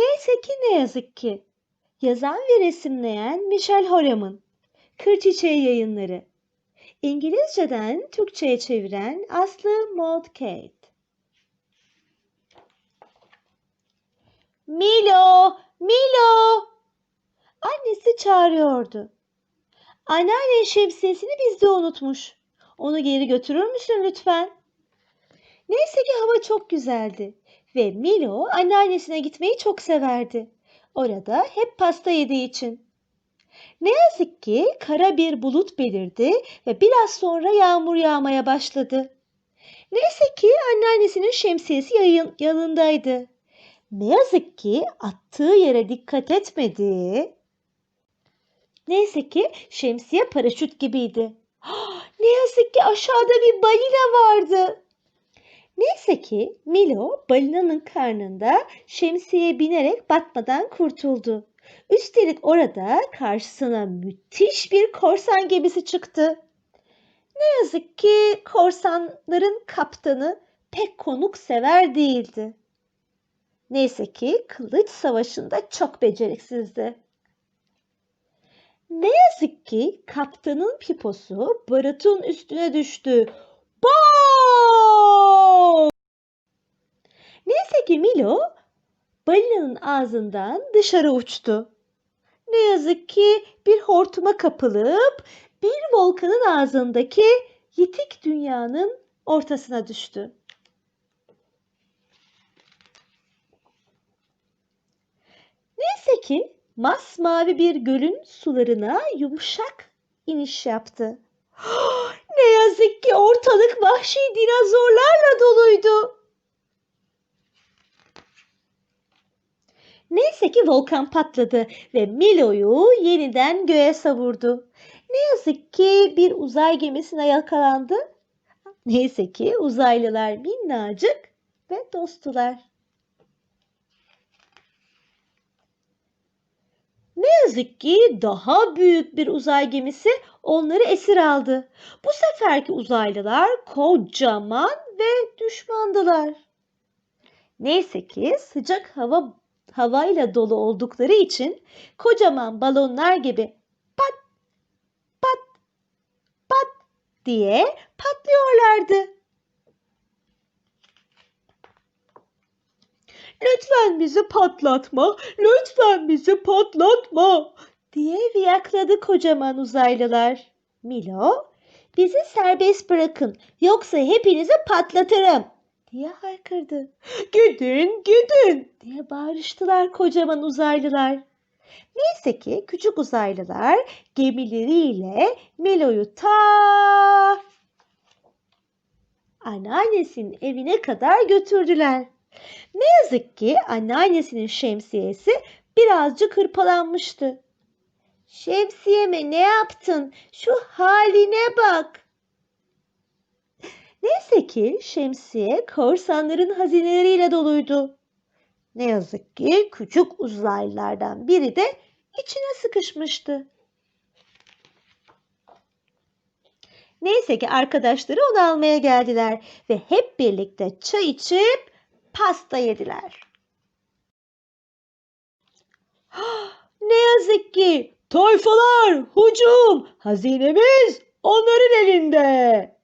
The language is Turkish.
Neyse ki ne yazık ki. Yazan ve resimleyen Michel Horam'ın. Kır Çiçeği Yayınları. İngilizceden Türkçe'ye çeviren Aslı Moldkate. Milo, Milo. Annesi çağırıyordu. Anneannen şemsiyesini bizde unutmuş. Onu geri götürür müsün lütfen? Neyse ki hava çok güzeldi ve Milo anneannesine gitmeyi çok severdi. Orada hep pasta yediği için. Ne yazık ki kara bir bulut belirdi ve biraz sonra yağmur yağmaya başladı. Neyse ki anneannesinin şemsiyesi yayın, yanındaydı. Ne yazık ki attığı yere dikkat etmedi. Neyse ki şemsiye paraşüt gibiydi. Ne yazık ki aşağıda bir balina vardı. Neyse ki Milo balinanın karnında şemsiyeye binerek batmadan kurtuldu. Üstelik orada karşısına müthiş bir korsan gemisi çıktı. Ne yazık ki korsanların kaptanı pek konuk sever değildi. Neyse ki kılıç savaşında çok beceriksizdi. Ne yazık ki kaptanın piposu barutun üstüne düştü. Bom! Neyse ki Milo balinanın ağzından dışarı uçtu. Ne yazık ki bir hortuma kapılıp bir volkanın ağzındaki yitik dünyanın ortasına düştü. Neyse ki masmavi bir gölün sularına yumuşak iniş yaptı. Ne yazık ki ortalık vahşi dinozorlarla doluydu. Neyse ki volkan patladı ve Milo'yu yeniden göğe savurdu. Ne yazık ki bir uzay gemisine yakalandı. Neyse ki uzaylılar minnacık ve dosttular. Ne yazık ki daha büyük bir uzay gemisi onları esir aldı. Bu seferki uzaylılar kocaman ve düşmandılar. Neyse ki sıcak hava havayla dolu oldukları için kocaman balonlar gibi pat pat pat diye patlıyorlardı. Lütfen bizi patlatma, lütfen bizi patlatma diye viyakladı kocaman uzaylılar. Milo, bizi serbest bırakın yoksa hepinizi patlatırım diye haykırdı. Gidin, gidin diye bağırıştılar kocaman uzaylılar. Neyse ki küçük uzaylılar gemileriyle Milo'yu ta anneannesinin evine kadar götürdüler. Ne yazık ki anneannesinin şemsiyesi birazcık hırpalanmıştı. Şemsiyeme ne yaptın? Şu haline bak. Neyse ki şemsiye korsanların hazineleriyle doluydu. Ne yazık ki küçük uzaylılardan biri de içine sıkışmıştı. Neyse ki arkadaşları onu almaya geldiler ve hep birlikte çay içip pasta yediler. Ne yazık ki tayfalar hücum hazinemiz onların elinde.